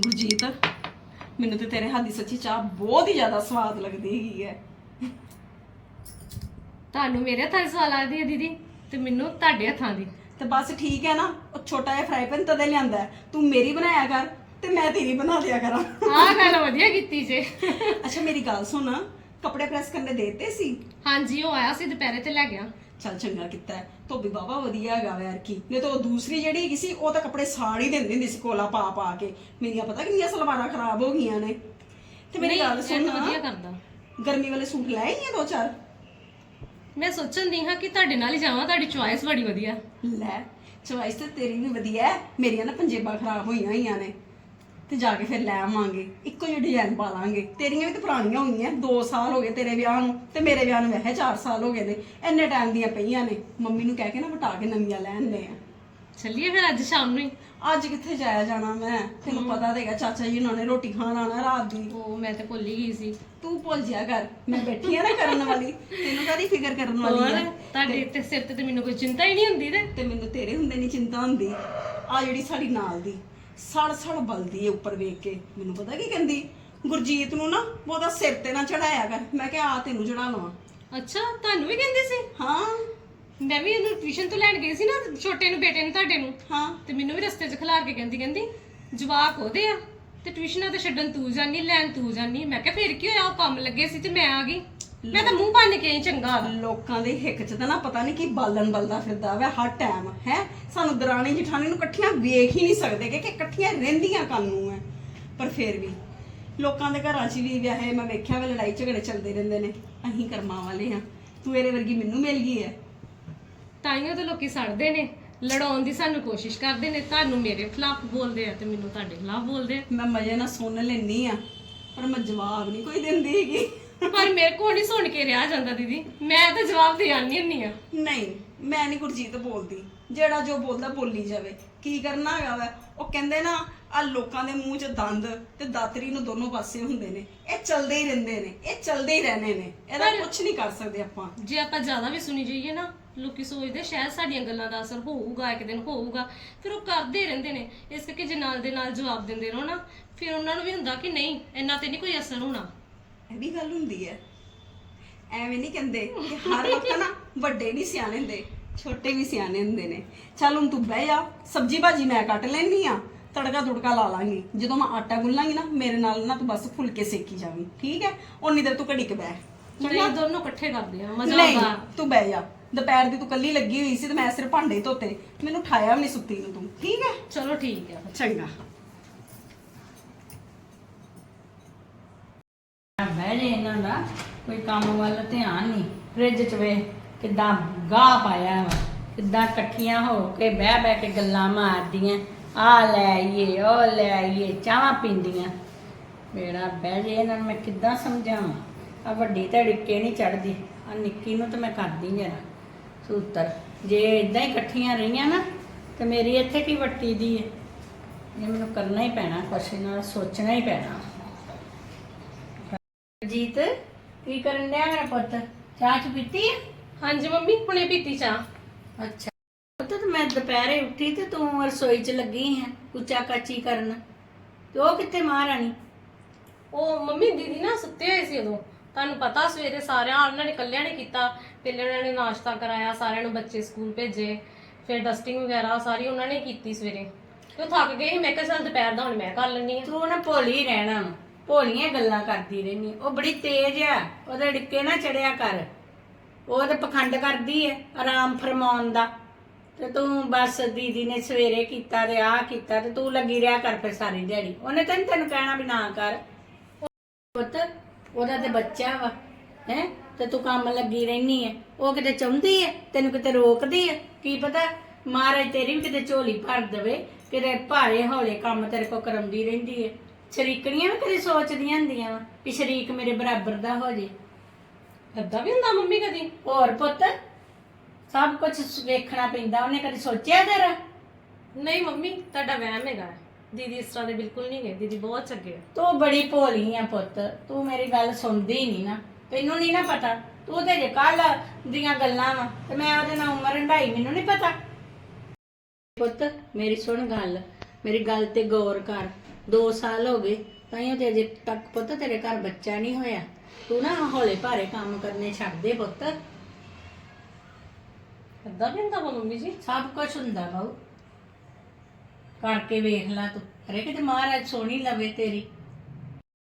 ਗੁਰਜੀਤ ਮੈਨੂੰ ਤੇ ਤੇਰੇ ਹੱਥ ਦੀ ਸੱਚੀ ਚਾਹ ਬਹੁਤ ਹੀ ਜ਼ਿਆਦਾ ਸਵਾਦ ਲੱਗਦੀ ਹੈਗੀ ਹੈ। ਤੁਹਾਨੂੰ ਮੇਰੇ ਹੱਥਾਂ ਦੀ ਸਵਾਲ ਲੱਗਦੀ ਹੈ ਦੀਦੀ ਤੇ ਮੈਨੂੰ ਤੁਹਾਡੇ ਹੱਥਾਂ ਦੀ। ਤੇ ਬਸ ਠੀਕ ਹੈ ਨਾ ਉਹ ਛੋਟਾ ਜਿਹਾ ਫਰਾਈ ਪੈਨ ਤਦੇ ਲਿਆਂਦਾ ਹੈ। ਤੂੰ ਮੇਰੀ ਬਣਾਇਆ ਕਰ ਤੇ ਮੈਂ ਤੇਰੀ ਬਣਾ ਲਿਆ ਕਰਾਂ। ਆਹ ਗੱਲ ਵਧੀਆ ਕੀਤੀ ਜੇ। ਅੱਛਾ ਮੇਰੀ ਗੱਲ ਸੁਣ ਕੱਪੜੇ ਪ੍ਰੈਸ ਕਰਨੇ ਦੇਤੇ ਸੀ? ਹਾਂਜੀ ਉਹ ਆਇਆ ਸੀ ਦੁਪਹਿਰੇ ਤੇ ਲੈ ਗਿਆ। ਚੱਲ ਚੰਗਾ ਕੀਤਾ ਹੈ। ਧੋਬੀ ਬਾਬਾ ਵਧੀਆ ਹੈਗਾ ਵਾ ਯਾਰ ਕੀ। ਨਹੀਂ ਤਾਂ ਉਹ ਦੂਸਰੀ ਜਿਹੜੀ ਹੈਗੀ ਸੀ ਉਹ ਤਾਂ ਕੱਪੜੇ ਸਾੜ ਹੀ ਦਿੰਦੀ ਹੁੰਦੀ ਸੀ ਕੋਲਾ ਪਾ ਪਾ ਕੇ। ਮੇਰੀਆਂ ਪਤਾ ਕਿੰਨੀਆਂ ਸਲਵਾਰਾਂ ਖਰਾਬ ਹੋ ਗਈਆਂ ਨੇ। ਤੇ ਮੇਰੀ ਗੱਲ ਸੁਣ ਵਧੀਆ ਕਰਦਾ। ਗਰਮੀ ਵਾਲੇ ਸੂਟ ਲੈ ਆਈ ਆ ਦੋ ਚਾਰ? ਮੈਂ ਸੋਚਣ ਦੀ ਹਾਂ ਕਿ ਤੁਹਾਡੇ ਨਾਲ ਹੀ ਜਾਵਾਂ ਤੁਹਾਡੀ ਚੁਆਇਸ ਬੜੀ ਵਧੀਆ। ਲੈ ਚੋਇਸ ਤੇ ਤੇਰੀ ਵੀ ਵਧੀਆ ਹੈ। ਮੇਰੀਆਂ ਨਾ ਪੰਜੇਬਾਂ ਖਰਾਬ ਹੋਈਆਂ ਹੋਈਆਂ ਨੇ। ਤੇ ਜਾ ਕੇ ਫਿਰ ਲੈ ਆਵਾਂਗੇ। ਇੱਕੋ ਜਿਹੀ ਡਿਜ਼ਾਈਨ ਪਾ ਲਾਂਗੇ। ਤੇਰੀਆਂ ਵੀ ਤਾਂ ਪੁਰਾਣੀਆਂ ਹੋ ਗਈਆਂ। 2 ਸਾਲ ਹੋ ਗਏ ਤੇਰੇ ਵਿਆਹ ਨੂੰ ਤੇ ਮੇਰੇ ਵਿਆਹ ਨੂੰ ਵੈਸੇ 4 ਸਾਲ ਹੋ ਗਏ ਨੇ। ਇੰਨੇ ਟਾਈਮ ਦੀਆਂ ਪਈਆਂ ਨੇ। ਮੰਮੀ ਨੂੰ ਕਹਿ ਕੇ ਨਾ ਵਟਾ ਕੇ ਨਵੀਆਂ ਲੈ ਆਂਦੇ ਆ। ਚੱਲੀਏ ਫਿਰ ਅੱਜ ਸ਼ਾਮ ਨੂੰ ਹੀ। ਅੱਜ ਕਿੱਥੇ ਜਾਇਆ ਜਾਣਾ ਮੈਂ? ਤੈਨੂੰ ਪਤਾ ਤੇਗਾ ਚਾਚਾ ਜੀ ਉਹਨਾਂ ਨੇ ਰੋਟੀ ਖਾਣ ਆਣਾ ਰਾਤ ਦੀ। ਉਹ ਮੈਂ ਤੇ ਭੁੱਲ ਹੀ ਗਈ ਸੀ। ਤੂੰ ਭੁੱਲ ਜਿਆ ਕਰ। ਮੈਂ ਬੈਠੀ ਆ ਨਾ ਕਰਨ ਵਾਲੀ। ਤੈਨੂੰ ਕਾਹਦੀ ਫਿਕਰ ਕਰਨ ਵਾਲੀ ਹੋਰ ਤੁਹਾਡੇ ਤੇ ਸਿਰ ਤੇ ਤੇ ਮੈਨੂੰ ਕੋਈ ਚਿੰਤਾ ਹੀ ਨਹੀਂ ਹੁੰਦੀ ਤੇ? ਤੇ ਮੈਨੂੰ ਤੇਰੇ ਹੁੰਦੇ ਨਹੀਂ ਚਿੰਤਾ ਹੁੰਦੀ। ਆ ਜਿਹੜੀ ਸਾਡੀ ਨਾਲ ਦੀ। ਸੜ ਸੜ ਬਲਦੀ ਏ ਉੱਪਰ ਵੇਖ ਕੇ। ਮੈਨੂੰ ਪਤਾ ਕੀ ਕਹਿੰਦੀ? ਗੁਰਜੀਤ ਨੂੰ ਨਾ ਉਹਦਾ ਸਿਰ ਤੇ ਨਾ ਚੜਾਇਆ ਕਰ। ਮੈਂ ਕਿਹਾ ਆ ਤੈਨੂੰ ਚੜਾ ਲਵਾਂ। ਅੱਛਾ ਤੁਹਾਨੂੰ ਵੀ ਕਹਿੰਦੇ ਸੀ? ਹਾਂ। ਮੈਂ ਵੀ ਇਹਨੂੰ ਟਿਊਸ਼ਨ ਤੋਂ ਲੈਣ ਗਈ ਸੀ ਨਾ ਛੋਟੇ ਨੂੰ ਬੇਟੇ ਨੂੰ ਤੁਹਾਡੇ ਨੂੰ। ਹਾਂ। ਤੇ ਮੈਨੂੰ ਵੀ ਰਸਤੇ 'ਚ ਖਿਲਾਰ ਕੇ ਕਹਿੰਦੀ ਕਹਿੰਦੀ ਜਵਾਕ ਉਹਦੇ ਆ ਤੇ ਟਿਊਸ਼ਨਾਂ ਤੇ ਛੱਡਣ ਤੂੰ ਜਾਨੀ ਲੈਣ ਤੂੰ ਜਾਨੀ ਮੈਂ ਕਿਹਾ ਫਿਰ ਕੀ ਹੋਇਆ? ਉਹ ਕੰਮ ਲੱਗੇ ਸੀ ਤੇ ਮੈਂ ਆ ਗਈ। ਮੈਂ ਤਾਂ ਮੂੰਹ ਬੰਨ ਕੇ ਚੰਗਾ। ਲੋਕਾਂ ਦੇ ਹਿੱਕ 'ਚ ਤਾਂ ਨਾ ਪਤਾ ਨਹੀਂ ਕੀ ਬਾਲਣ ਬਲਦਾ ਫਿਰਦਾ ਵਾ ਹਰ ਟਾਈਮ ਹੈ। ਸਾਨੂੰ ਦਰਾਣੀ ਜਠਾਣੀ ਨੂੰ ਇਕੱਠੀਆਂ ਵੇਖ ਹੀ ਨਹੀਂ ਸਕਦੇ ਕਿ ਕਿ ਇਕੱਠੀਆਂ ਰਹਿੰਦੀਆਂ ਕਾਨੂੰ ਐ। ਪਰ ਫੇਰ ਵੀ ਲੋਕਾਂ ਦੇ ਘਰਾਂ 'ਚ ਵੀ ਵਿਆਹੇ ਮੈਂ ਵੇਖਿਆ ਵਾ ਲੜਾਈ ਝਗੜੇ ਚੱਲਦੇ ਰਹਿੰਦੇ ਨੇ। ਅਸੀਂ ਕਰਮਾਂ ਵਾਲੇ ਹਾਂ ਤੂੰ ਇਹਦੇ ਵਰਗੀ ਮੈਨੂੰ ਮਿਲ ਗਈ ਐ। ਤਾਈਓ ਤਾਂ ਲੋਕੀ ਸੜਦੇ ਨੇ। ਲੜਾਉਣ ਦੀ ਸਾਨੂੰ ਕੋਸ਼ਿਸ਼ ਕਰਦੇ ਨੇ। ਤੁਹਾਨੂੰ ਮੇਰੇ ਖਿਲਾਫ ਬੋਲਦੇ ਆ ਤੇ ਮੈਨੂੰ ਤੁਹਾਡੇ ਖਿਲਾਫ ਬੋਲਦੇ ਆ। ਮੈਂ ਮਜ਼ੇ ਨਾਲ ਸੁਣ ਲੈਣੀ ਆ ਪਰ ਮੈਂ ਜਵਾਬ ਨਹੀਂ ਕੋਈ ਦਿੰਦੀ ਹੈਗੀ। ਪਰ ਮੇਰੇ ਕੋਲ ਨਹੀਂ ਸੁਣ ਕੇ ਰਿਹਾ ਜਾਂਦਾ ਦੀਦੀ। ਮੈਂ ਤਾਂ ਜਵਾਬ ਦੇ ਆਨੀ ਹੁੰਨੀ ਆ ਨਹੀਂ ਮੈਂ ਨਹੀਂ ਗੁਰਜੀਤ ਬੋਲਦੀ। ਜਿਹੜਾ ਜੋ ਬੋਲਦਾ ਬੋਲੀ ਜਾਵੇ। ਕੀ ਕਰਨਾ ਹੈਗਾ ਵਾ? ਉਹ ਕਹਿੰਦੇ ਨਾ ਆ ਲੋਕਾਂ ਦੇ ਮੂੰਹ 'ਚ ਦੰਦ ਤੇ ਦਾਤਰੀ ਨੂੰ ਦੋਨੋਂ ਪਾਸੇ ਹੁੰਦੇ ਨੇ। ਇਹ ਚੱਲਦੇ ਹੀ ਰਹਿੰਦੇ ਨੇ। ਇਹ ਚੱਲਦੇ ਹੀ ਰਹਿਣੇ ਨੇ। ਇਹਦਾ ਕੁਝ ਨਹੀਂ ਕਰ ਸਕਦੇ ਆਪਾਂ। ਜੇ ਆਪਾਂ ਜ਼ਿਆਦਾ ਵੀ ਸੁਣੀ ਜਾਈਏ ਨਾ ਲੋਕੀ ਸੋਚਦੇ ਸ਼ਾਇਦ ਸਾਡੀਆਂ ਗੱਲਾਂ ਦਾ ਅਸਰ ਹੋਊਗਾ ਇੱਕ ਦਿਨ ਹੋਊਗਾ। ਫਿਰ ਉਹ ਕਰਦੇ ਰਹਿੰਦੇ ਨੇ। ਇਸ ਕਰਕੇ ਜੇ ਨਾਲ ਦੇ ਨਾਲ ਜਵਾਬ ਦਿੰਦੇ ਰਹੋ ਨਾ ਫਿਰ ਉਹਨਾਂ ਨੂੰ ਵੀ ਹੁੰਦਾ ਕਿ ਨਹੀਂ ਇੰਨਾ ਤੇ ਨਹੀਂ ਕੋਈ ਅਸਰ ਹੋਣਾ। ਇਹ ਵੀ ਗੱਲ ਹੁੰਦੀ ਹੈ। ਐਵੇਂ ਨਹੀਂ ਕਹਿੰਦੇ ਕਿ ਹਰ ਵਕਤ ਨਾ ਵੱਡੇ ਨਹੀਂ ਸਿਆਣੇ ਹੁੰਦੇ ਛੋਟੇ ਵੀ ਸਿਆਣੇ ਹੁੰਦੇ ਨੇ। ਚੱਲ ਹੁਣ ਤੂੰ ਬਹਿ ਜਾ ਸਬਜੀ ਭਾਜੀ ਮੈਂ ਕੱਟ ਲੈਣੀ ਆ ਤੜਕਾ ਤੁੜਕਾ ਲਾ ਲਾਂਗੀ। ਜਦੋਂ ਮੈਂ ਆਟਾ ਗੁੰਨਾਂਗੀ ਨਾ ਮੇਰੇ ਨਾਲ ਨਾ ਤੂੰ ਬਸ ਫੁਲਕੇ ਸੇਕੀ ਜਾਵੀਂ ਠੀਕ ਹੈ? ਉਨੀ ਦੇਰ ਤੂੰ ਘੜੀ ਕੇ ਬਹਿ। ਨਹੀਂ ਦੋਨੋਂ ਇਕੱਠੇ ਕਰਦੇ ਆ ਮਜ਼ਾ ਨਹੀਂ ਆਉਂਦਾ। ਤੂੰ ਬਹਿ ਜਾ। ਦੁਪਹਿਰ ਦੀ ਤੂੰ ਕੱਲੀ ਲੱਗੀ ਹੋਈ ਸੀ ਤੇ ਮੈਂ ਸਿਰ ਭਾਂਡੇ ਧੋਤੇ। ਮੈਨੂੰ ਠਾਇਆ ਵੀ ਨਹੀਂ ਸੁੱਤੀ ਨੂੰ ਤੂੰ ਠੀਕ ਹੈ? ਚਲੋ ਠੀਕ ਹੈ। ਚੰਗਾ ਬਹਿ ਜੇ ਇਹਨਾਂ ਦਾ ਕੋਈ ਕੰਮ ਵੱਲ ਧਿਆਨ ਨਹੀਂ। ਫ੍ਰਿਜ 'ਚ ਵੇ ਕਿੱਦਾਂ ਗਾਹ ਪਾਇਆ ਵਾ, ਕਿੱਦਾਂ ਇਕੱਠੀਆਂ ਹੋ ਕੇ ਬਹਿ ਬਹਿ ਕੇ ਗੱਲਾਂ ਮਾਰਦੀਆਂ। ਆ ਲੈ ਆਈਏ, ਉਹ ਲੈ ਆਈਏ, ਚਾਹਾਂ ਪੀਂਦੀਆਂ। ਮੇਰਾ ਬਹਿ ਜੇ ਇਹਨਾਂ ਨੂੰ ਮੈਂ ਕਿੱਦਾਂ ਸਮਝਾਵਾਂ? ਆ ਵੱਡੀ ਤਾਂ ਡਿੱਕੇ ਨਹੀਂ ਚੜਦੀ? ਆ ਨਿੱਕੀ ਨੂੰ ਤਾਂ ਮੈਂ ਕਰਦੀ ਜਰਾ। ਸੂਤਰ, ਜੇ ਇਦਾਂ ਹੀ ਇਕੱਠੀਆਂ ਰਹੀਆਂ ਨਾ, ਤੇ ਮੇਰੀ ਇੱਥੇ ਕੀ ਵੱਟੀ ਦੀ ਹੈ ਇਹ ਮੈਨੂੰ ਕਰਨਾ ਹੀ ਪੈਣਾ, ਕੁਛ ਇਹਨਾਂ ਦਾ ਸੋਚਣਾ ਹੀ ਪੈਣਾ। ਜੀਤ ਕੀ ਕਰਨ ਡਿਆ ਮੇਰਾ ਪੁੱਤ? ਚਾਹ ਚ ਪੀਤੀ ਹੈ ਹਾਂਜੀ ਮੰਮੀ ਹੁਣੇ ਪੀਤੀ ਚਾਹ। ਅੱਛਾ। ਪੁੱਤ ਤੇ ਮੈਂ ਦੁਪਹਿਰੇ ਉੱਠੀ ਤੇ ਤੂੰ ਰਸੋਈ ਚ ਲੱਗੀ ਹੈ ਕੁਚਾ ਕਾਚੀ ਕਰਨ। ਤੇ ਉਹ ਕਿੱਥੇ ਮਹਾਰਾਣੀ? ਉਹ ਮੰਮੀ ਦੀਦੀ ਨਾ ਸੁੱਤੇ ਹੋਏ ਸੀ ਉਦੋਂ। ਤੁਹਾਨੂੰ ਪਤਾ ਸਵੇਰੇ ਸਾਰਿਆਂ ਉਹਨਾਂ ਨੇ ਇਕੱਲਿਆਂ ਨੇ ਕੀਤਾ। ਪਹਿਲੇ ਉਹਨਾਂ ਨੇ ਨਾਸ਼ਤਾ ਕਰਾਇਆ ਸਾਰਿਆਂ ਨੂੰ ਬੱਚੇ ਸਕੂਲ ਭੇਜੇ। ਫਿਰ ਡਸਟਿੰਗ ਵਗੈਰਾ ਸਾਰੀ ਉਹਨਾਂ ਨੇ ਕੀਤੀ ਸਵੇਰੇ। ਤੇ ਉਹ ਥੱਕ ਗਏ ਸੀ ਮੈਂ ਕਿਹਾ ਚੱਲ ਦੁਪਹਿਰ ਦਾ ਹੁਣ ਮੈਂ ਕਰ ਲੈਣੀ ਆ ਤੂੰ ਨਾ ਭੋਲੀ ਰਹਿਣਾ ਵਾ। ਭੋਲੀਆਂ ਗੱਲਾਂ ਕਰਦੀ ਰਹਿੰਦੀ ਉਹ ਬੜੀ ਤੇਜ਼ ਆ, ਉਹਦੇ ਡਿੱਕੇ ਨਾ ਚੜਿਆ ਕਰ। ਉਹ ਤਾਂ ਪਖੰਡ ਕਰਦੀ ਹੈ ਆਰਾਮ ਫਰਮਾਉਣ ਦਾ। ਤੇ ਤੂੰ ਬਸ ਦੀਦੀ ਨੇ ਸਵੇਰੇ ਕੀਤਾ ਤੇ ਆਹ ਕੀਤਾ ਤੇ ਤੂੰ ਲੱਗੀ ਰਿਹਾ ਕਰ ਫਿਰ ਸਾਰੀ ਦਿਹਾੜੀ। ਉਹਨੇ ਤੈਨੂੰ ਤੈਨੂੰ ਕਹਿਣਾ ਵੀ ਨਾ ਕਰ। ਪੁੱਤ, ਉਹਦਾ ਤੇ ਬੱਚਾ ਵਾ, ਹੈ? ਤੇ ਤੂੰ ਕੰਮ ਲੱਗੀ ਰਹਿਨੀ ਹੈ ਉਹ ਕਿਤੇ ਚਾਹੁੰਦੀ ਹੈ ਤੈਨੂੰ ਕਿਤੇ ਰੋਕਦੀ ਹੈ ਕੀ ਪਤਾ, ਮਹਾਰਾਜ ਤੇਰੀ ਵੀ ਕਿਤੇ ਝੋਲੀ ਭਰ ਦੇਵੇ, ਕਿਤੇ ਭਾਰੇ ਹੌਲੇ ਕੰਮ ਤੇਰੇ ਕੋ ਕਰਾਉਂਦੀ ਰਹਿੰਦੀ ਹੈ ਸ਼ਰੀਕਣੀਆਂ ਵੀ ਕਦੇ ਸੋਚਦੀਆਂ ਹੁੰਦੀਆਂ ਵਾ ਕਿ ਸ਼ਰੀਕ ਮੇਰੇ ਬਰਾਬਰ ਦਾ ਹੋ ਜੇ। ਏਦਾਂ ਵੀ ਹੁੰਦਾ ਮੰਮੀ ਕਦੀ? ਹੋਰ ਪੁੱਤ ਸਭ ਕੁਝ ਵੇਖਣਾ ਪੈਂਦਾ ਉਹਨੇ ਕਦੇ ਸੋਚਿਆ ਤੇਰਾ? ਨਹੀਂ ਮੰਮੀ ਤੁਹਾਡਾ ਵਹਿਮ ਹੈਗਾ ਦੀਦੀ ਇਸ ਤਰ੍ਹਾਂ ਦੇ ਬਿਲਕੁਲ ਨਹੀਂ ਹੈ ਦੀਦੀ ਬਹੁਤ ਚੰਗੇ ਆ। ਤੂੰ ਬੜੀ ਭੋਲੀ ਆ ਪੁੱਤ ਤੂੰ ਮੇਰੀ ਗੱਲ ਸੁਣਦੀ ਨਹੀਂ ਨਾ। ਤੈਨੂੰ ਨਹੀਂ ਨਾ ਪਤਾ ਤੂੰ ਤੇ ਜੇ ਕੱਲ ਦੀਆਂ ਗੱਲਾਂ ਵਾ ਤੇ ਮੈਂ ਉਹਦੇ ਨਾਲ ਉਮਰ ਹੰਢਾਈ ਮੈਨੂੰ ਨਹੀਂ ਪਤਾ। ਪੁੱਤ ਮੇਰੀ ਸੁਣ ਗੱਲ ਮੇਰੀ ਗੱਲ ਤੇ ਗੌਰ ਕਰ। 2 ਸਾਲ ਹੋ ਗਏ ਤਾਈਓ ਤੇ ਅਜੇ ਤੱਕ ਪੁੱਤ ਤੇਰੇ ਘਰ ਬੱਚਾ ਨਹੀਂ ਹੋਇਆ। ਤੂੰ ਨਾ ਹੌਲੇ ਭਾਰੇ ਕੰਮ ਕਰਨੇ ਛੱਡ ਦੇ ਪੁੱਤ। ਏਦਾਂ ਵੀ ਹੁੰਦਾ ਵਾ ਮੰਮੀ ਜੀ? ਸਭ ਕੁਝ ਹੁੰਦਾ ਬਾਊ ਕਰਕੇ ਵੇਖ ਲੈ ਤੂੰ। ਅਰੇ ਕਿਤੇ ਮਹਾਰਾਜ ਸੋਹਣੀ ਲਵੇ ਤੇਰੀ।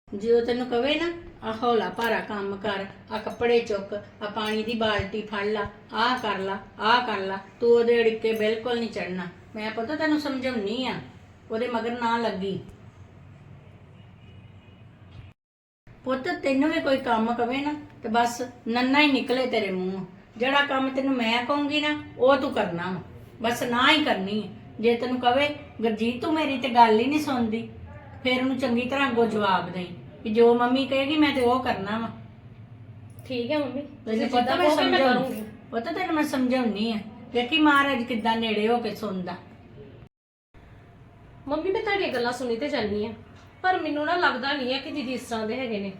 ਜੇ ਉਹ ਤੈਨੂੰ ਕਵੇ ਨਾ ਆ ਹੌਲਾ ਭਾਰਾ ਕੰਮ ਕਰ ਆ ਕੱਪੜੇ ਚੁੱਕ ਆ ਪਾਣੀ ਦੀ ਬਾਲਟੀ ਫੜ ਲਾ ਆ ਕਰ ਲਾ ਆ ਕਰ ਲਾ ਤੂੰ ਉਹਦੇ ਅੜਿੱਕੇ ਬਿਲਕੁਲ ਨਹੀਂ ਚੜਨਾ ਮੈਂ ਪਤਾ ਤੈਨੂੰ ਸਮਝਾਉਣੀ ਆ ਉਹਦੇ ਮਗਰ ਨਾ ਲੱਗੀ। ਪੁੱਤ ਤੈਨੂੰ ਵੀ ਕੋਈ ਕੰਮ ਕਵੇ ਨਾ ਤੇ ਬਸ ਨੰਨਾ ਹੀ ਨਿਕਲੇ ਤੇਰੇ ਮੂੰਹੋਂ। ਜਿਹੜਾ ਕੰਮ ਤੈਨੂੰ ਮੈਂ ਕਹੂੰਗੀ ਨਾ ਉਹ ਤੂੰ ਕਰਨਾ ਵਾ। ਬਸ ਨਾ ਹੀ ਕਰਨੀ ਹੈ ਜੇ ਤੈਨੂੰ ਕਵੇ ਗੁਰਜੀਤ ਤੂੰ ਮੇਰੀ ਤੇ ਗੱਲ ਹੀ ਨਹੀਂ ਸੁਣਦੀ ਫਿਰ ਉਹਨੂੰ ਚੰਗੀ ਤਰ੍ਹਾਂ ਅੱਗੋਂ ਜਵਾਬ ਦੇਈ। ਕਿ ਜੋ ਮੰਮੀ ਕਹੇਗੀ ਮੈਂ ਤੇ ਉਹ ਕਰਨਾ ਵਾ। ਠੀਕ ਹੈ ਮੰਮੀ। ਤੈਨੂੰ ਪਤਾ ਜਿੱਦਾਂ ਮੈਂ ਕਰੂੰਗੀ। ਪਤਾ ਤੈਨੂੰ ਮੈਂ ਸਮਝਾਉਣੀ ਆ। ਵੇਖੀ ਮਹਾਰਾਜ ਕਿੱਦਾਂ ਨੇੜੇ ਹੋ ਕੇ ਸੁਣਦਾ। ਮੰਮੀ ਮੈਂ ਤੁਹਾਡੀਆਂ ਗੱਲਾਂ ਸੁਣੀ ਤੇ ਜਾਨੀ ਆ ਪਰ ਮੈਨੂੰ ਨਾ ਲੱਗਦਾ ਨਹੀਂ ਹੈ ਕਿ ਦੀਦੀ ਇਸ ਤਰ੍ਹਾਂ ਦੇ ਹੈਗੇ ਨੇ।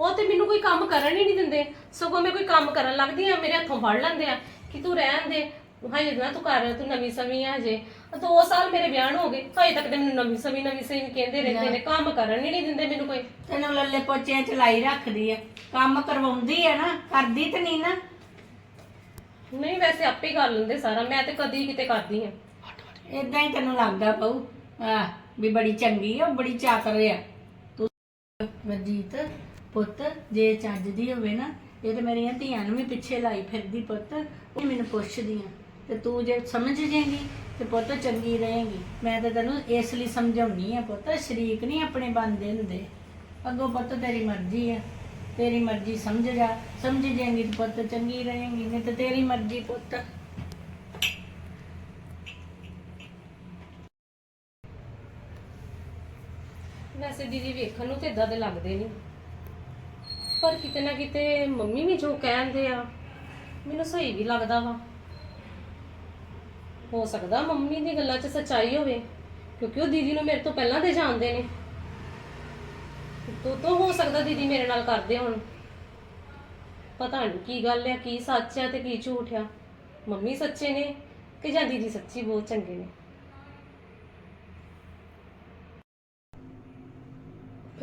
ਉਹ ਤੇ ਮੈਨੂੰ ਕੋਈ ਕੰਮ ਕਰਨ ਹੀ ਨਹੀਂ ਦਿੰਦੇ। ਸਗੋਂ ਮੈਂ ਕੋਈ ਕੰਮ ਕਰਨ ਲੱਗਦੀ ਆ ਮੇਰੇ ਹੱਥੋਂ ਫੜ ਲੈਂਦੇ ਆ ਕਿ ਤੂੰ ਰਹਿਣ ਦੇ। ਹਜੇ ਨਾ ਤੂੰ ਕਰ ਤੂੰ ਨਵੀਂ ਸਵੀ ਆ ਹਜੇ। ਦੋ ਸਾਲ ਮੇਰੇ ਵਿਆਹ ਨੂੰ ਹੋ ਗਏ। ਹਜੇ ਤੱਕ ਤੇ ਮੈਨੂੰ ਨਵੀਂ ਸਵੀ ਨਵੀਂ ਸਵੀ ਕਹਿੰਦੇ ਰਹਿੰਦੇ ਨੇ। ਕੰਮ ਕਰਨ ਹੀ ਨਹੀਂ ਦਿੰਦੇ ਮੈਨੂੰ ਕੋਈ। ਤੈਨੂੰ ਲੱਲੇ ਪੋਚਿਆਂ ਚ ਲਾਈ ਰੱਖਦੀ ਆ। ਕੰਮ ਕਰਵਾਉਂਦੀ ਆ ਨਾ ਕਰਦੀ ਤੇ ਨਹੀਂ ਨਾ। ਨਹੀਂ ਵੈਸੇ ਆਪੇ ਕਰ ਲੈਂਦੇ ਸਾਰਾ। ਮੈਂ ਤੇ ਕਦੀ ਕਿਤੇ ਕਰਦੀ ਆ ਇਦਾਂ ਹੀ ਤੈਨੂੰ ਲੱਗਦਾ ਪਊ। ਆ ਵੀ ਬੜੀ ਚੰਗੀ ਆ, ਬੜੀ ਚਾਤਰ ਆ। ਤੂੰ ਵਰਜੀਤ, ਪੁੱਤ, ਜੇ ਚੱਜ ਦੀ ਹੋਵੇ ਨਾ, ਇਹ ਤੇ ਮੇਰੀਆਂ ਧੀਆਂ ਨੂੰ ਵੀ ਪਿੱਛੇ ਲਾਈ ਫਿਰਦੀ ਪੁੱਤ, ਉਹ ਮੈਨੂੰ ਪੁੱਛਦੀ ਆ। ਤੇ ਤੂੰ ਜੇ ਸਮਝ ਜੇਗੀ ਤੇ ਪੁੱਤ ਚੰਗੀ ਰਹੇਗੀ। ਮੈਂ ਤਾਂ ਤੈਨੂੰ ਇਸ ਲਈ ਸਮਝਾਉਣੀ ਆ ਪੁੱਤ, ਸ਼ਰੀਕ ਨਹੀਂ ਆਪਣੇ ਬੰਦੇ ਹੁੰਦੇ। ਅੱਗੋਂ ਪੁੱਤ ਤੇਰੀ ਮਰਜ਼ੀ ਆ। ਤੇਰੀ ਮਰਜ਼ੀ ਸਮਝ ਜਾ, ਸਮਝ ਜਾਏਂਗੀ ਤੇ ਪੁੱਤ ਚੰਗੀ ਰਹੇਗੀ, ਨਹੀਂ ਤੇ ਤੇਰੀ ਮਰਜ਼ੀ ਪੁੱਤ। ਵੈਸੇ ਦੀਦੀ ਵੇਖਣ ਨੂੰ ਤੇ ਇਦਾਂ ਦੇ ਲੱਗਦੇ ਨਹੀਂ ਪਰ ਕਿਤੇ ਨਾ ਕਿਤੇ ਮੰਮੀ ਵੀ ਜੋ ਕਹਿੰਦੇ ਆ, ਮੈਨੂੰ ਸਹੀ ਵੀ ਲੱਗਦਾ ਵਾ। ਹੋ ਸਕਦਾ ਮੰਮੀ ਦੀ ਗੱਲਾਂ 'ਚ ਸੱਚਾਈ ਹੋਵੇ, ਕਿਉਂਕਿ ਉਹ ਦੀਦੀ ਨੂੰ ਮੇਰੇ ਤੋਂ ਪਹਿਲਾਂ ਦੇ ਜਾਣਦੇ ਨੇ। ਤੋ ਤੋਂ ਹੋ ਸਕਦਾ ਦੀਦੀ ਮੇਰੇ ਨਾਲ ਕਰਦੇ ਹੋਣ। ਪਤਾ ਨਹੀਂ ਕੀ ਗੱਲ ਹੈ ਕੀ ਸੱਚ ਹੈ ਤੇ ਕੀ ਝੂਠ ਆ। ਮੰਮੀ ਸੱਚੇ ਨੇ ਕਿ ਜਾਂ ਦੀਦੀ ਸੱਚੀ ਬਹੁਤ ਚੰਗੇ ਨੇ?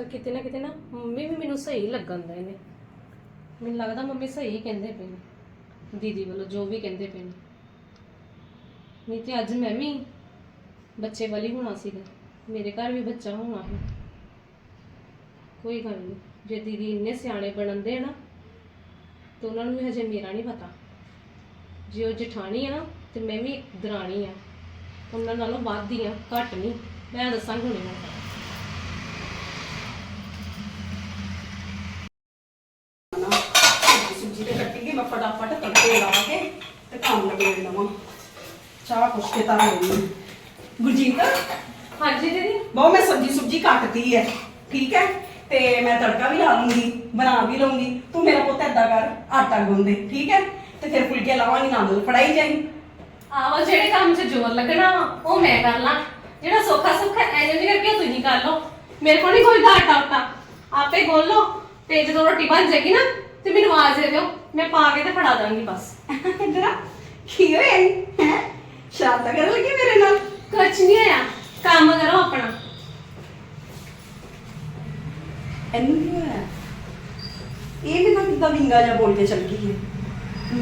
ਪਰ ਕਿਤੇ ਨਾ ਕਿਤੇ ਨਾ ਮੰਮੀ ਵੀ ਮੈਨੂੰ ਸਹੀ ਲੱਗਣ ਦੇ ਨੇ। ਮੈਨੂੰ ਲੱਗਦਾ ਮੰਮੀ ਸਹੀ ਕਹਿੰਦੇ ਪਏ ਨੇ, ਦੀਦੀ ਵੱਲੋਂ ਜੋ ਵੀ ਕਹਿੰਦੇ ਪਏ ਨੇ। ਨਹੀਂ ਤੇ ਅੱਜ ਮੈਂ ਵੀ ਬੱਚੇ ਵਾਲੀ ਹੋਣਾ ਸੀਗਾ, ਮੇਰੇ ਘਰ ਵੀ ਬੱਚਾ ਹੋਣਾ ਹੈ ਕੋਈ ਗੱਲ ਨਹੀਂ, ਜੇ ਦੀਦੀ ਇੰਨੇ ਸਿਆਣੇ ਬਣਨ ਦੇ ਨਾ, ਤੇ ਉਹਨਾਂ ਨੂੰ ਵੀ ਹਜੇ ਮੇਰਾ ਨਹੀਂ ਪਤਾ। ਜੇ ਉਹ ਜਠਾਣੀ ਆ ਨਾ, ਤੇ ਮੈਂ ਵੀ ਦਰਾਣੀ ਆ। ਉਹਨਾਂ ਨਾਲੋਂ ਵੱਧ ਹੀ ਆ ਘੱਟ ਨਹੀਂ, ਮੈਂ ਦੱਸਾਂਗੀ ਹੁਣੇ ਨਾ ਸਬਜ਼ੀ ਤੇ ਕੱਟੀ ਗਈ ਮੈਂ ਫਟਾਫਟ ਤੜਕੇ ਲਾ ਕੇ ਤੇ ਕੰਮ ਲੱਗੇ ਲਵਾਂ। ਚਾਹ ਕੁਛ ਕੇ ਤਾਂ ਹੋਈ ਗੁਰਜੀਤ? ਹਾਂਜੀ ਦੀਦੀ। ਬਹੁ ਮੈਂ ਸਬਜ਼ੀ ਸੁਬਜੀ ਕੱਟਤੀ ਹੈ ਠੀਕ ਹੈ ਤੇ ਮੈਂ ਤੜਕਾ ਵੀ ਲਾ ਲੂੰਗੀ ਬਣਾ ਵੀ ਲਊਂਗੀ। ਤੂੰ ਮੇਰਾ ਪੁੱਤ ਏਦਾਂ ਕਰ ਆਟਾ ਗੁੰਦੇ ਠੀਕ ਹੈ ਤੇ ਫਿਰ ਫੁਲਕੇ ਲਾਵਾਂਗੀ ਨਾਲ ਫੜਾਈ ਜਾਈ। ਆਹੋ ਜਿਹੜੇ ਕੰਮ 'ਚ ਜ਼ੋਰ ਲੱਗਣਾ ਵਾ, ਉਹ ਮੈਂ ਕਰ ਲਾਂ। ਜਿਹੜਾ ਸੌਖਾ ਸੌਖਾ ਐਵੇਂ ਨਹੀਂ ਕਰਕੇ ਤੁਸੀਂ ਕਰ ਲਓ। ਮੇਰੇ ਕੋਲ ਨਹੀਂ ਕੋਈ ਉਟਾ ਆਪੇ ਗੋਲ ਲਓ ਤੇ ਜਦੋਂ ਰੋਟੀ ਬਣ ਜਾਏਗੀ ਨਾ ਤੇ ਮੈਨੂੰ ਆਵਾਜ਼ ਦੇ ਦਿਓ ਮੈਂ ਪਾ ਕੇ ਤੇ ਫੜਾ ਦਾਂਗੀ ਬਸ। ਇੰਦਰਾ ਕੀ ਹੋਇਆ ਹੈ? ਸ਼ਰਾਰਤਾਂ ਕਰਨ ਲੱਗੀ ਮੇਰੇ ਨਾਲ? ਕੁਛ ਨਹੀਂ ਹੋਇਆ ਕੰਮ ਕਰੋ ਆਪਣਾ। ਇਹਨੂੰ ਕੀ ਹੋਇਆ? ਇਹ ਵੀ ਨਾ ਕਿੱਦਾਂ ਵਿੰਗਾ ਜਿਹਾ ਬੋਲ ਕੇ ਚੱਲ ਗਈ ਹੈ?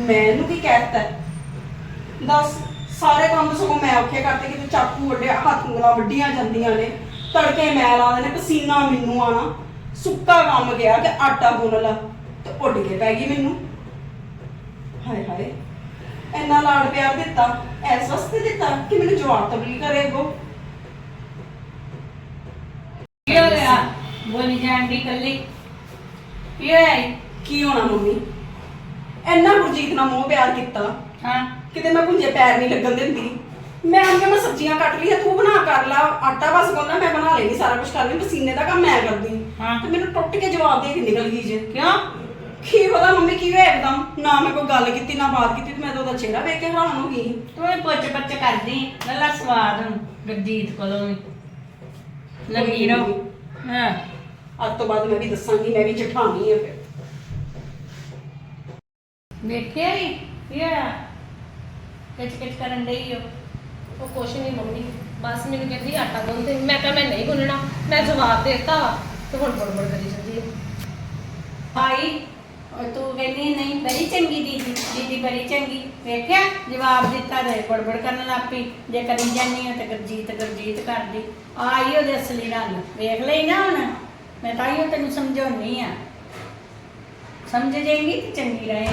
ਮੈਂ ਇਹਨੂੰ ਕੀ ਕਹਿਤਾ? ਦੱਸ ਸਾਰੇ ਕੰਮ ਸਗੋਂ ਮੈਂ ਔਖੇ ਕਰਤੇ ਕਿਤੇ ਚਾਕੂ ਵੱਡੇ ਹੱਥ ਉਂਗਲਾਂ ਵੱਡੀਆਂ ਜਾਂਦੀਆਂ ਨੇ। ਤੜਕੇ ਮੈਂ ਲਾ ਦੇਣੇ ਪਸੀਨਾ ਮੈਨੂੰ ਆਣਾ ਸੁੱਕਾ ਕੰਮ ਗਿਆ ਕਿ ਆਟਾ ਗੁੰਨ ਲਾ। ਤੇ ਉੱਡ ਕੇ ਪੈ ਗਈ ਮੈਨੂੰ। ਹਾਏ ਹਾਏ ਇੰਨਾ ਲਾੜ ਪਿਆਰ ਦਿੱਤਾ ਐਸ ਵਾਸਤੇ ਦਿੱਤਾ ਕਿ ਮੈਨੂੰ ਜਵਾਬ ਤਬਲੀਗ ਕਰੇ ਅੱਗੋਂ। ਕੀ ਹੋਇਆ ਬੋਲੀ ਜਾਂਦੀ ਕੱਲੀ ਕੀ ਹੋਇਆ ਈ? ਕੀ ਹੋਣਾ ਮੰਮੀ? ਇੰਨਾ ਗੁਰਜੀਤ ਨਾਲ ਮੋਹ ਪਿਆਰ ਕੀਤਾ ਹਾਂ। ਕਿਤੇ ਮੈਂ ਪੁੰਜੇ ਪੈਰ ਨਹੀਂ ਲੱਗਣ ਦਿੰਦੀ। ਮੈਂ ਆਂਗੇ ਮੈਂ ਸਬਜ਼ੀਆਂ ਕੱਟ ਲਈਆਂ ਤੂੰ ਬਣਾ ਕਰ ਲਾ ਆਟਾ ਬਸ ਗੁੰਨਣਾ ਮੈਂ ਬਣਾ ਲੈਣੀ ਸਾਰਾ ਕੁਝ ਕਰ ਲੈਣੀ ਪਸੀਨੇ ਦਾ ਕੰਮ ਮੈਂ ਕਰਦੀ। ਹਾਂ। ਤੇ ਮੈਨੂੰ ਟੁੱਟ ਕੇ ਜਵਾਬ ਦੇ ਕੇ ਨਿਕਲ ਗਈ ਜੇ। ਕਿਉਂ? ਕੀ ਪਤਾ ਮੰਮੀ ਕੀ ਹੋਇਆ ਇੱਕਦਮ? ਨਾ ਮੈਂ ਕੋਈ ਗੱਲ ਕੀਤੀ ਨਾ ਬਾਤ ਕੀਤੀ ਤੇ ਮੈਂ ਤਾਂ ਉਹਦਾ ਚਿਹਰਾ ਵੇਖ ਕੇ ਹੈਰਾਨ ਹੋ ਗਈ ਤੂੰ ਵੀ ਪੁੱਛ ਪੱਛ ਕਰਦੀ ਲੱਲਾ ਸਵਾਦ ਹੁਣ ਗੁਰਜੀਤ ਕੋਲੋਂ ਵੀ। ਲੱਗੀ ਰਹੋ। ਹਾਂ। ਅੱਜ ਤੋਂ ਬਾਅਦ ਮੈਂ ਵੀ ਦੱਸਾਂਗੀ ਮੈਂ ਵੀ ਜਠਾਣੀ ਆ ਫਿਰ। ਵੇਖਿਆ ਹੀ ਕੀ ਹੋਇਆ? ਕਿਚ ਕਿਚ ਕਰਨ ਡਈ ਹੋ ਉਹ ਕੁਛ ਨਹੀਂ ਮੰਮੀ ਬਸ ਮੈਨੂੰ ਕਹਿੰਦੀ ਆਟਾ ਗੁੰਨ ਦੇ। ਮੈਂ ਕਿਹਾ ਮੈਂ ਨਹੀਂ ਗੁੰਨਣਾ ਮੈਂ ਜਵਾਬ ਦਿੱਤਾ ਵਾ ਤੇ ਹੁਣ ਬੜਬੜ ਕਰੀ ਜਾਂਦੀ ਹੈ ਭਾਈ ਉਹ ਤੂੰ ਕਹਿੰਦੀ ਨਹੀਂ ਬੜੀ ਚੰਗੀ ਦੀਦੀ ਦੀਦੀ ਬੜੀ ਚੰਗੀ। ਵੇਖਿਆ? ਜਵਾਬ ਦਿੱਤਾ ਤੇ ਬੜਬੜ ਕਰਨ ਲੱਪੀ ਜੇ ਕਰੀ ਜਾਨੀ ਆ ਤੇ ਗਰਜੀਤ ਗਰਜੀਤ ਕਰਦੀ। ਆਈ ਉਹਦੇ ਅਸਲੀ ਰੰਗ। ਵੇਖ ਲਈ ਨਾ ਹੁਣ। ਮੈਂ ਤਾਂ ਹੀ ਤੈਨੂੰ ਸਮਝਾਉਣੀ ਆ। ਸਮਝ ਜਾਏਂਗੀ ਤੇ ਚੰਗੀ ਰਹੇ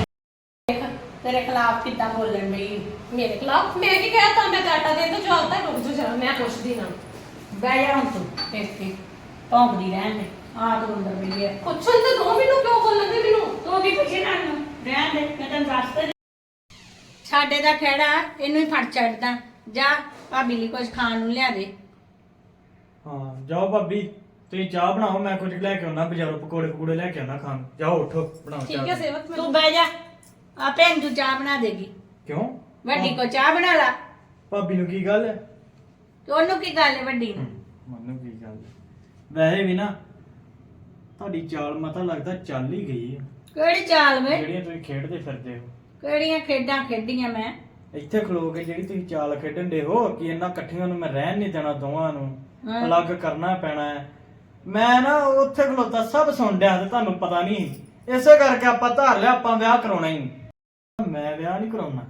ਦੇਖ ਤੇਰੇ ਖਿਲਾਫ ਕਿੱਦਾਂ ਬੋਲਣ ਬਈ ਮੇਰੇ ਖਿਲਾਫ? ਮੈਂ ਕੀ ਕਹਿਤਾ ਮੈਂ ਤਾਂ ਆਟਾ ਦੇ ਦੋ ਜਵਾਬ ਤਾਂ ਰੁਕ ਜਾ ਮੈਂ ਪੁੱਛਦੀ ਨਾ ਬਹਿ ਜਾ ਹੁਣ ਤੂੰ ਇੱਥੇ ਭੌਂਕਦੀ ਰਹਿਣ ਦੇ। ਆ ਤੂੰ ਅੰਦਰ ਬਈ ਹੈ ਪੁੱਛਣ ਤੇ ਦੋ ਮੈਨੂੰ ਕਿਉਂ ਬੋਲਣਦੇ ਮੈਨੂੰ? ਤੂੰ ਕੀ ਪੁੱਛੇ ਨਾ ਨੂੰ ਰਹਿਣ ਦੇ ਮੈਂ ਤੈਨੂੰ ਦੱਸ ਤਾ ਸਾਡੇ ਦਾ ਖੇੜਾ ਇਹਨੂੰ ਹੀ ਫੜ ਛੱਡਦਾ ਜਾ ਭਾਬੀ ਲਈ ਕੁਝ ਖਾਣ ਨੂੰ ਲਿਆ ਦੇ। ਹਾਂ ਜਾਓ ਭਾਬੀ ਤੁਸੀਂ ਚਾਹ ਬਣਾਓ ਮੈਂ ਕੁਝ ਲੈ ਕੇ ਆਉਣਾ ਬਾਜ਼ਾਰੋਂ ਪਕੌੜੇ ਪਕੌੜੇ ਲੈ ਕੇ ਆਉਣਾ ਖਾਣ। ਜਾਓ ਉੱਠੋ ਬਣਾਓ ਠੀਕ ਹੈ ਸੇਵਕ ਤੂੰ ਬਹਿ ਜਾ। ਆਪੇ ਤੂੰ ਚਾਹ ਬਣਾ ਦੇਗੀ। ਕਿਉਂ? ਵੱਡੀ ਕੋ ਚਾਹ ਬਣਾ ਲਾ। ਭਾਬੀ ਨੂੰ ਕੀ ਗੱਲ ਹੈ? ਤੇ ਉਹਨੂੰ ਕੀ ਗੱਲ ਹੈ ਵੱਡੀ ਨੂੰ? ਮੈਨੂੰ ਕੀ ਗੱਲ ਹੈ? ਵੈਸੇ ਵੀ ਨਾ ਤੁਹਾਡੀ ਚਾਲ ਮਤਾ ਲੱਗਦਾ ਚੱਲ ਹੀ ਗਈ ਹੈ। ਕਿਹੜੀ ਚਾਲ ਵੇ? ਜਿਹੜੀਆਂ ਤੁਸੀਂ ਖੇਡਦੇ ਫਿਰਦੇ ਹੋ। ਕਿਹੜੀਆਂ ਖੇਡਾਂ ਖੇਡੀਆਂ ਮੈਂ? ਇੱਥੇ ਖਲੋ ਕੇ ਜਿਹੜੀ ਤੁਸੀਂ ਚਾਲ ਖੇਡਣ ਦੇ ਹੋ ਕਿ ਇਹਨਾਂ ਇਕੱਠੀਆਂ ਨੂੰ ਮੈਂ ਰਹਿਣ ਨਹੀਂ ਦੇਣਾ ਦੋਵਾਂ ਨੂੰ। ਹਾਂ। ਅਲੱਗ ਕਰਨਾ ਪੈਣਾ ਹੈ। ਮੈਂ ਨਾ ਉੱਥੇ ਖਲੋਤਾ ਸਭ ਸੁਣ ਡਿਆ ਤੇ ਤੁਹਾਨੂੰ ਪਤਾ ਨਹੀਂ। ਇਸੇ ਕਰਕੇ ਆਪਾਂ ਧਾਰ ਲਿਆ ਆਪਾਂ ਵਿਆਹ ਕਰਾਉਣਾ ਹੀ ਨਹੀਂ। ਮੈਂ ਵਿਆਹ ਨਹੀਂ ਕਰਾਉਣਾ।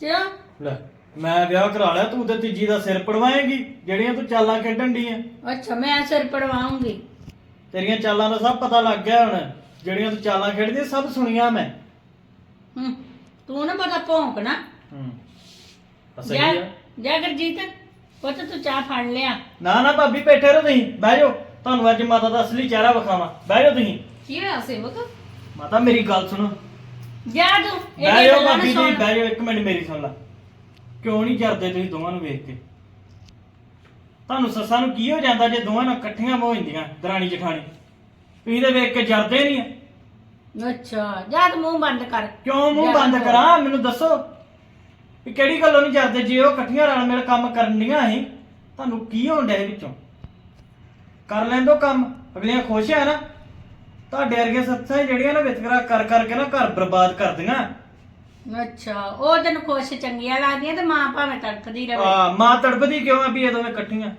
ਕਿਉਂ? ਲੈ ਮੈਂ ਵਿਆਹ ਕਰਾ ਲਿਆ ਤੂੰ ਤੇ ਤੀਜੀ ਦਾ ਸਿਰ ਪੜਵਾਏਗੀ ਜਿਹੜੀਆਂ ਤੂੰ ਚਾਲਾਂ ਖੇਡਣ ਦੀ ਅੱਛਾ ਮੈਂ ਸਿਰ ਪੜਵਾਉਂਗੀ। ਤੇਰੀਆਂ ਚਾਲਾਂ ਦਾ ਸਭ ਪਤਾ ਲੱਗ ਗਿਆ ਹੁਣ। ਜਿਹੜੀਆਂ ਤੂੰ ਚਾਲਾਂ ਖੇਡਦੀ ਸਭ ਸੁਣੀਆਂ ਮੈਂ। ਹੂੰ ਤੂੰ ਨਾ ਪਤਾ ਭੌਂਕਣਾ ਹੂੰ। ਸਹੀ ਜਾ ਆ। ਜਾ ਗਰਜੀਤ ਪੁੱਤ ਤੂੰ ਚਾਹ ਫੜ ਲਿਆ। ਨਾ ਨਾ ਭਾਬੀ ਬੈਠੇ ਰਹੋ ਤੁਸੀਂ। ਬਹਿ ਜਾਓ। ਤੁਹਾਨੂੰ ਅੱਜ ਮਾਤਾ ਦਾ ਅਸਲੀ ਚਿਹਰਾ ਵਿਖਾਵਾਂ। ਬਹਿ ਜਾਓ ਤੁਸੀਂ। ਕੀ ਹੋਇਆ ਸੇਵਕ? ਮਾਤਾ ਮੇਰੀ ਗੱਲ ਸੁਣੋ। ਜਾ ਤੂੰ। ਬਹਿ ਇਹਦੀ ਜਾਓ ਗੱਲਾਂ ਨਾ ਭਾਬੀ ਜੀ ਸੁਣ। ਬਹਿ ਜਾਓ। ਇੱਕ ਮਿੰਟ ਮੇਰੀ ਸੁਣ ਲੈ। ਕਿਉਂ ਨਹੀਂ ਜਰਦੇ ਤੁਸੀਂ ਦੋਵਾਂ ਨੂੰ ਵੇਖ ਕੇ? ਤੁਹਾਨੂੰ ਸੱਸਾਂ ਨੂੰ ਕੀ ਹੋ ਜਾਂਦਾ ਜੇ ਦੋਵਾਂ ਨਾਲ ਇਕੱਠੀਆਂ ਹੋ ਜਾਂਦੀਆਂ ਦਰਾਣੀ ਜਠਾਣੀ? ਤੁਸੀਂ ਤੇ ਵੇਖ ਕੇ ਜਰਦੇ ਨਹੀਂ ਆ। ਅੱਛਾ ਜਾ ਤੂੰ ਮੂੰਹ ਬੰਦ ਕਰ। ਕਿਉਂ ਮੂੰਹ ਬੰਦ। ਕਰਾਂ? ਮੈਨੂੰ ਦੱਸੋ ਵੀ ਕਿਹੜੀ ਗੱਲੋਂ ਨਹੀਂ ਜਰਦੇ ਜੇ ਉਹ ਇਕੱਠੀਆਂ ਰਲ ਮਿਲ ਕੰਮ ਕਰਨ ਦੀਆਂ ਸੀ? ਤੁਹਾਨੂੰ ਕੀ ਹੋਣ ਡਿਆ ਇਹ ਵਿੱਚੋਂ? ਕਰ ਲੈਂਦੋ ਕੰਮ ਅਗਲੀਆਂ ਖੁਸ਼ ਆ ਨਾ। ਤੁਹਾਡੇ ਵਰਗੇ ਸੱਸਾਂ ਜਿਹੜੀਆਂ ਨਾ ਵਿਤਕਰਾ ਕਰ ਕਰਕੇ ਨਾ ਘਰ ਬਰਬਾਦ ਕਰਦੀਆਂ ਅੱਛਾ ਉਹ ਤੈਨੂੰ ਖੁਸ਼ ਚੰਗੀਆਂ ਲੱਗਦੀਆਂ ਤੇ ਮਾਂ ਭਾਵੇਂ ਤੜਫਦੀ ਰਵੇ। ਆ ਮਾਂ ਤੜਪਦੀ ਕਿਉਂ ਆ ਵੀ ਇਹ ਦੋਵੇਂ ਇਕੱਠੀਆਂ?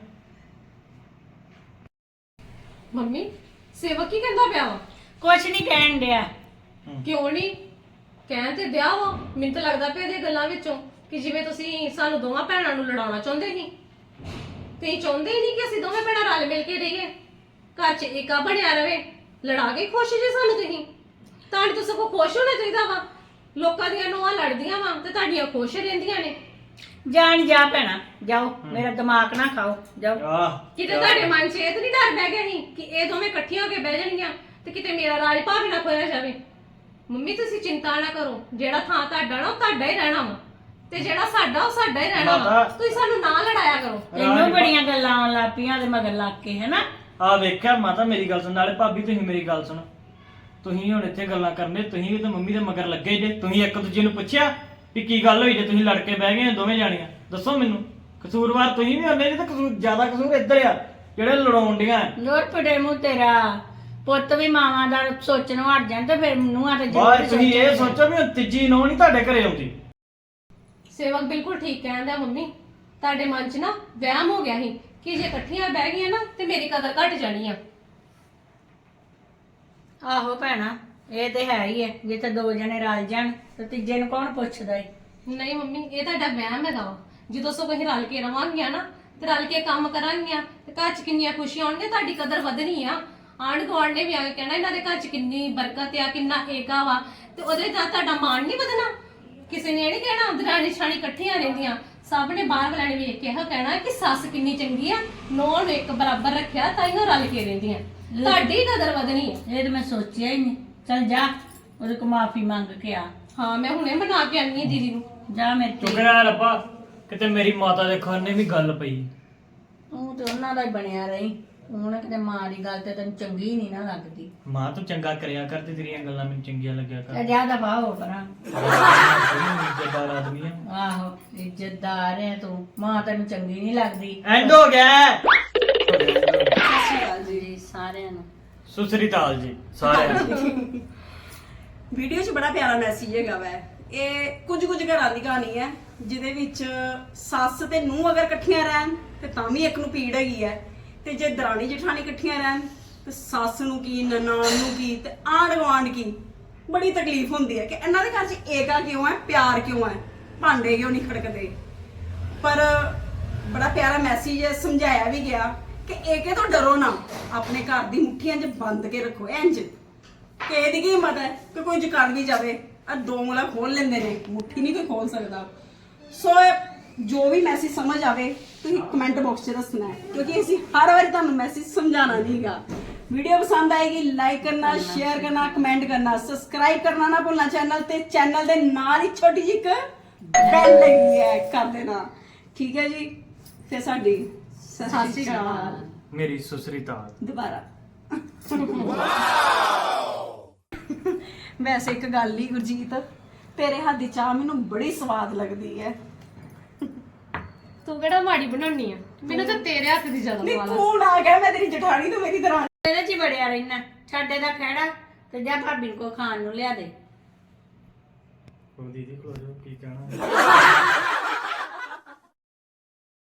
ਮੰਮੀ ਸੇਵਕ ਕੀ ਕਹਿੰਦਾ ਪਿਆ ਵਾ? ਕੁਛ ਨਹੀਂ ਕਹਿਣ ਡਿਆ। ਕਿਉਂ ਨਹੀਂ ਕਹਿਣ ਤੇ ਵਿਆਹ ਵਾ। ਮੈਨੂੰ ਤਾਂ ਲੱਗਦਾ ਪਿਆ ਇਹਦੀਆਂ ਗੱਲਾਂ ਵਿੱਚੋਂ ਕਿ ਜਿਵੇਂ ਤੁਸੀਂ ਸਾਨੂੰ ਦੋਵਾਂ ਭੈਣਾਂ ਨੂੰ ਲੜਾਉਣਾ ਚਾਹੁੰਦੇ ਸੀ। ਤੁਸੀਂ ਚਾਹੁੰਦੇ ਹੀ ਨਹੀਂ ਕਿ ਅਸੀਂ ਦੋਵੇਂ ਭੈਣਾਂ ਰਲ ਮਿਲ ਕੇ ਰਹੀਏ। ਘਰ 'ਚ ਏਕਾ ਬਣਿਆ ਰਵੇ। ਲੜਾ ਕੇ ਖੁਸ਼ ਜੇ ਸਾਨੂੰ ਤੁਸੀਂ। ਤਾਂ ਤਾਂ ਸਗੋਂ ਖੁਸ਼ ਹੋਣਾ ਚਾਹੀਦਾ ਵਾ। ਲੋਕਾਂ ਦੀਆਂ ਨੂੰਹਾਂ ਲੜਦੀਆਂ ਵਾ ਤੇ ਤੁਹਾਡੀਆਂ ਖੁਸ਼ ਰਹਿੰਦੀਆਂ ਨੇ। ਜਾਣ ਜਾ ਭੈਣਾ ਜਾਓ ਮੇਰਾ ਦਿਮਾਗ ਨਾ ਖਾਓ ਜਾਓ। ਆਹ ਕਿਤੇ ਤੁਹਾਡੇ ਮਨ 'ਚ ਇਹ ਤਾਂ ਨਹੀਂ ਡਰ ਬਹਿ ਗਿਆ ਸੀ ਕਿ ਇਹ ਦੋਵੇਂ ਇਕੱਠੀਆਂ ਹੋ ਕੇ ਬਹਿ ਜਾਣਗੀਆਂ ਤੇ ਕਿਤੇ ਮੇਰਾ ਰਾਜ ਭਾਵੇਂ ਨਾ ਖੋਇਆ ਜਾਵੇ। ਮੰਮੀ ਤੁਸੀਂ ਚਿੰਤਾ ਨਾ ਕਰੋ ਜਿਹੜਾ ਥਾਂ ਤੁਹਾਡਾ ਨਾ ਉਹ ਤੁਹਾਡਾ ਹੀ ਰਹਿਣਾ ਵਾ। ਤੇ ਜਿਹੜਾ ਸਾਡਾ ਉਹ ਸਾਡਾ ਹੀ ਰਹਿਣਾ ਵਾ। ਮਾਤਾ। ਤੁਸੀਂ ਸਾਨੂੰ ਨਾ ਲੜਾਇਆ ਕਰੋ। ਇਹਨੂੰ ਬੜੀਆਂ ਗੱਲਾਂ ਆਉਣ ਲੱਗ ਪਈਆਂ ਤੇ ਮਗਰ ਲੱਗ ਕੇ ਹੈਨਾ? ਆ ਵੇਖਿਆ ਮਾਤਾ ਮੇਰੀ ਗੱਲ ਸੁਣ ਨਾਲੇ ਭਾਬੀ ਤੁਸੀਂ ਮੇਰੀ ਗੱਲ ਸੁਣੋ। ਤੁਸੀਂ ਹੁਣ ਇੱਥੇ ਗੱਲਾਂ ਕਰਨੇ ਤੁਸੀਂ ਵੀ ਤੇ ਮੰਮੀ ਦੇ ਮਗਰ ਲੱਗੇ ਜੇ। ਤੁਸੀਂ ਇੱਕ ਦੂਜੇ ਨੂੰ ਪੁੱਛਿਆ ਵੀ ਕੀ ਗੱਲ ਹੋਈ ਜੇ? ਤੁਸੀਂ ਲੜ ਕੇ ਬਹਿ ਗਏ ਦੋਵੇਂ ਜਾਣੀਆਂ। ਦੱਸੋ ਮੈਨੂੰ। ਕਸੂਰਵਾਰ ਤੁਸੀਂ ਵੀ ਹੁੰਦੇ ਜੇ ਤਾਂ ਕਸੂਰ ਜ਼ਿਆਦਾ ਕਸੂਰ ਇੱਧਰ ਆ ਜਿਹੜੇ ਲੜਾਉਣ ਡੀਆਂ। ਨੋਰ ਪੜੇ ਮੂੰਹ ਤੇਰਾ। ਪੁੱਤ ਵੀ ਮਾਵਾਂ ਦਾ ਸੋਚਣੋਂ ਹਟ ਜਾਣ ਤੇ ਫਿਰ ਨੂੰਹਾਂ ਤੇ ਬਾਹਰ ਜ਼ਰੂਰ ਤੁਸੀਂ ਇਹ ਸੋਚਣ। ਸੋਚੋ ਵੀ ਹੁਣ ਤੀਜੀ ਨੋ ਨਹੀਂ ਤੁਹਾਡੇ ਘਰੇ ਆਉਂਦੀ। ਸੇਵਕ ਬਿਲਕੁਲ ਠੀਕ ਕਹਿੰਦਾ ਮੰਮੀ। ਤੁਹਾਡੇ ਮਨ 'ਚ ਨਾ ਵਹਿਮ ਹੋ ਗਿਆ ਸੀ ਕਿ ਜੇ ਇਕੱਠੀਆਂ ਬਹਿ ਗਈਆਂ ਨਾ ਤੇ ਮੇਰੀ ਕਦਰ ਘਟ ਜਾਣੀ ਆ। ਆਹੋ ਭੈਣਾ, ਇਹ ਤੇ ਹੈ ਹੀ ਹੈ, ਜੇ ਤਾਂ ਦੋ ਜਣੇ ਰਲ ਜਾਣ, ਤੇ ਤੀਜੇ ਨੂੰ ਕੌਣ ਪੁੱਛਦਾ ਏ ਨਹੀਂ ਮੰਮੀ, ਇਹ ਤੁਹਾਡਾ ਵਹਿਮ ਹੈਗਾ ਵਾ। ਜਦੋਂ ਸੋ ਅਸੀਂ ਰਲ ਕੇ ਰਵਾਂਗੀਆਂ ਨਾ, ਤੇ ਰਲ ਕੇ ਕੰਮ ਕਰਾਂਗੀਆਂ, ਤੇ ਘਰ 'ਚ ਕਿੰਨੀਆਂ ਖੁਸ਼ੀਆਂ ਹੋਣਗੀਆਂ, ਤੁਹਾਡੀ ਕਦਰ ਵਧਣੀ ਆ। ਆਂਢ ਗੁਆਂਢ ਨੇ ਵੀ ਆ ਕੇ ਕਹਿਣਾ, ਇਹਨਾਂ ਦੇ ਘਰ 'ਚ ਕਿੰਨੀ ਬਰਕਤ ਆ, ਕਿੰਨਾ ਏਕਾ ਵਾ, ਤੇ ਉਹਦੇ ਨਾਲ ਤੁਹਾਡਾ ਮਾਣ ਨਹੀਂ ਵਧਣਾ? ਕਿਸੇ ਨੇ ਇਹ ਨਹੀਂ ਕਹਿਣਾ ਦਰਾਣੀ ਛਾਣੀ ਇਕੱਠੀਆਂ ਰਹਿੰਦੀਆਂ। ਸਭ ਨੇ ਬਾਹਰ ਵਾਲਿਆਂ ਨੇ ਵੇਖ ਇਹ ਕਹਿਣਾ ਕਿ ਸੱਸ ਕਿੰਨੀ ਚੰਗੀ ਆ, ਨੌਂ ਨੂੰ ਇੱਕ ਬਰਾਬਰ ਰੱਖਿਆ ਤਾਂ ਇਹਨੂੰ ਰਲ ਕੇ ਰਹਿੰਦੀਆਂ। ਤੁਹਾਡੀ ਕਦਰ ਵਧਣੀ ਆ ਇਹ ਤੇ ਮੈਂ ਸੋਚਿਆ ਹੀ ਨਹੀਂ। ਚਲ ਜਾ ਉਹਦੇ ਕੋ ਮਾਫੀ ਮੰਗ ਕੇ ਆ। ਹਾਂ ਮੈਂ ਹੁਣੇ ਬਣਾ ਕੇ ਆਨੀ ਆ ਦੀਦੀ ਨੂੰ। ਜਾ ਮੇਰੇ ਤੇ। ਸ਼ੁਕਰ ਹੈ ਰੱਬਾ ਕਿਤੇ ਮੇਰੀ ਮਾਤਾ ਦੇ ਖਾਨੇ ਵੀ ਗੱਲ ਪਈ। ਤੂੰ ਤੇ ਉਹਨਾਂ ਦਾ ਹੀ ਬਣਿਆ ਰਹੀ। ਹੁਣ ਕਿਤੇ ਮਾਂ ਦੀ ਗੱਲ ਤੇ ਤੈਨੂੰ ਚੰਗੀ ਨਹੀਂ ਨਾ ਲੱਗਦੀ। ਮਾਂ ਤੂੰ ਚੰਗਾ ਕਰਿਆ ਕਰ ਤੇ ਤੇਰੀਆਂ ਗੱਲਾਂ ਮੈਨੂੰ ਚੰਗੀਆਂ ਲੱਗਿਆ ਕਰ। ਤੇ ਜਾ ਦਫਾ ਹੋ ਪਰਾਂ। ਜੱਦਾਰ ਆਦਮੀ ਆ। ਆਹੋ ਇੱਜ਼ਤਦਾਰ ਹੈ ਤੂੰ। ਮਾਂ ਤੈਨੂੰ ਚੰਗੀ ਨਹੀਂ ਲੱਗਦੀ। ਐਂਡ ਹੋ ਗਿਆ। ਸ਼੍ਰੀ ਅਕਾਲ ਜੀ ਜੀ ਸਾਰਿਆਂ ਨੂੰ। ਸੁਸਰੀ ਤਾਲ ਜੀ ਸਾਰਿਆਂ ਨੂੰ। ਵੀਡੀਓ 'ਚ ਬੜਾ ਪਿਆਰਾ ਮੈਸੇਜ ਹੈਗਾ ਵੈ। ਇਹ ਕੁਝ ਕੁਝ ਘਰਾਂ ਦੀ ਕਹਾਣੀ ਹੈ ਜਿਹਦੇ ਵਿੱਚ ਸੱਸ ਤੇ ਨੂੰਹ ਅਗਰ ਇਕੱਠੀਆਂ ਰਹਿਣ ਤੇ ਤਾਂ ਵੀ ਇੱਕ ਨੂੰ ਪੀੜ ਹੈਗੀ ਹੈ। ਤੇ ਜੇ ਦਰਾਣੀ ਜਠਾਣੀ ਇਕੱਠੀਆਂ ਰਹਿਣ ਤੇ ਸੱਸ ਨੂੰ ਕੀ ਨਨਾਣ ਨੂੰ ਕੀ ਤੇ ਆਂਢ ਗੁਆਂਢ ਕੀ ਬੜੀ ਤਕਲੀਫ ਹੁੰਦੀ ਹੈ ਕਿ ਇਹਨਾਂ ਦੇ ਘਰ 'ਚ ਏਕਾ ਕਿਉਂ ਹੈ ਪਿਆਰ ਕਿਉਂ ਹੈ? ਭਾਂਡੇ ਕਿਉਂ ਨਹੀਂ ਖੜਕਦੇ? ਪਰ ਬੜਾ ਪਿਆਰਾ ਮੈਸੇਜ ਸਮਝਾਇਆ ਵੀ ਗਿਆ। ਕਿ ਏਕੇ ਤੋਂ ਡਰੋ ਨਾ, ਆਪਣੇ ਘਰ ਦੀ ਮੁੱਠੀਆਂ 'ਚ ਬੰਦ ਕੇ ਰੱਖੋ ਇੰਜ ਕਿ ਦੀ ਕੀ ਹਿੰਮਤ ਹੈ ਕਿ ਕੋਈ ਜਕੜ ਵੀ ਜਾਵੇ? ਆ ਦੋ ਉਂਗਲਾਂ ਖੋਲ ਲੈਂਦੇ ਨੇ, ਮੁੱਠੀ ਨਹੀਂ ਕੋਈ ਖੋਲ ਸਕਦਾ। ਸੋ ਇਹ ਜੋ ਵੀ ਮੈਸੇਜ ਸਮਝ ਆਵੇ, ਤੁਸੀਂ ਕਮੈਂਟ ਬਾਕਸ 'ਚ ਦੱਸਣਾ ਹੈ, ਕਿਉਂਕਿ ਅਸੀਂ ਹਰ ਵਾਰੀ ਤੁਹਾਨੂੰ ਮੈਸੇਜ ਸਮਝਾਣਾ ਨਹੀਂਗਾ ਵੀਡੀਓ ਪਸੰਦ ਆਏਗੀ ਲਾਈਕ ਕਰਨਾ ਸ਼ੇਅਰ ਕਰਨਾ ਕਮੈਂਟ ਕਰਨਾ ਸਬਸਕ੍ਰਾਈਬ ਕਰਨਾ ਨਾ ਭੁੱਲਣਾ ਚੈਨਲ ਤੇ। ਚੈਨਲ ਦੇ ਨਾਲ ਹੀ ਛੋਟੀ ਜਿਹੀ ਇੱਕ ਬੈਲ ਲੱਗੀ ਹੈ, ਕਰ ਦੇਣਾ। ਠੀਕ ਹੈ ਜੀ, ਫਿਰ ਸਾਡੀ ਸਤਿ ਸ਼੍ਰੀ ਅਕਾਲ। ਮੇਰੀ ਸੁਸਰੀ ਤਾਲ। ਦੁਬਾਰਾ। ਵੈਸੇ ਇੱਕ ਗੱਲ ਹੀ ਗੁਰਜੀਤ ਤੇਰੇ ਹੱਥ ਦੀ ਚਾਹ ਮੈਨੂੰ ਬੜੀ ਸਵਾਦ ਲੱਗਦੀ ਹੈ। ਤੂੰ ਕਿਹੜਾ ਮਾੜੀ ਬਣਾਉਣੀ ਆ? ਮੈਨੂੰ ਤਾਂ ਤੇਰੇ ਹੱਥ ਦੀ ਜ਼ਿਆਦਾ ਨਹੀਂ ਕੌਣ ਆ ਗਿਆ ਮੈਂ ਤੇਰੀ ਜਠਾਣੀ ਤੋਂ ਮੇਰੀ ਦਰਾਂ ਇਹਦੇ 'ਚ ਹੀ ਵੜਿਆ ਰਹਿਣਾ ਛੱਡੇ ਦਾ ਖਹਿੜਾ ਤੇ ਜਾ ਭਾਬੀ ਕੋ ਖਾਣ ਨੂੰ ਲਿਆ ਦੇ। ਉਹ ਦੀਦੀ ਕੋਲ ਜੋ ਕੀ ਕਹਿਣਾ?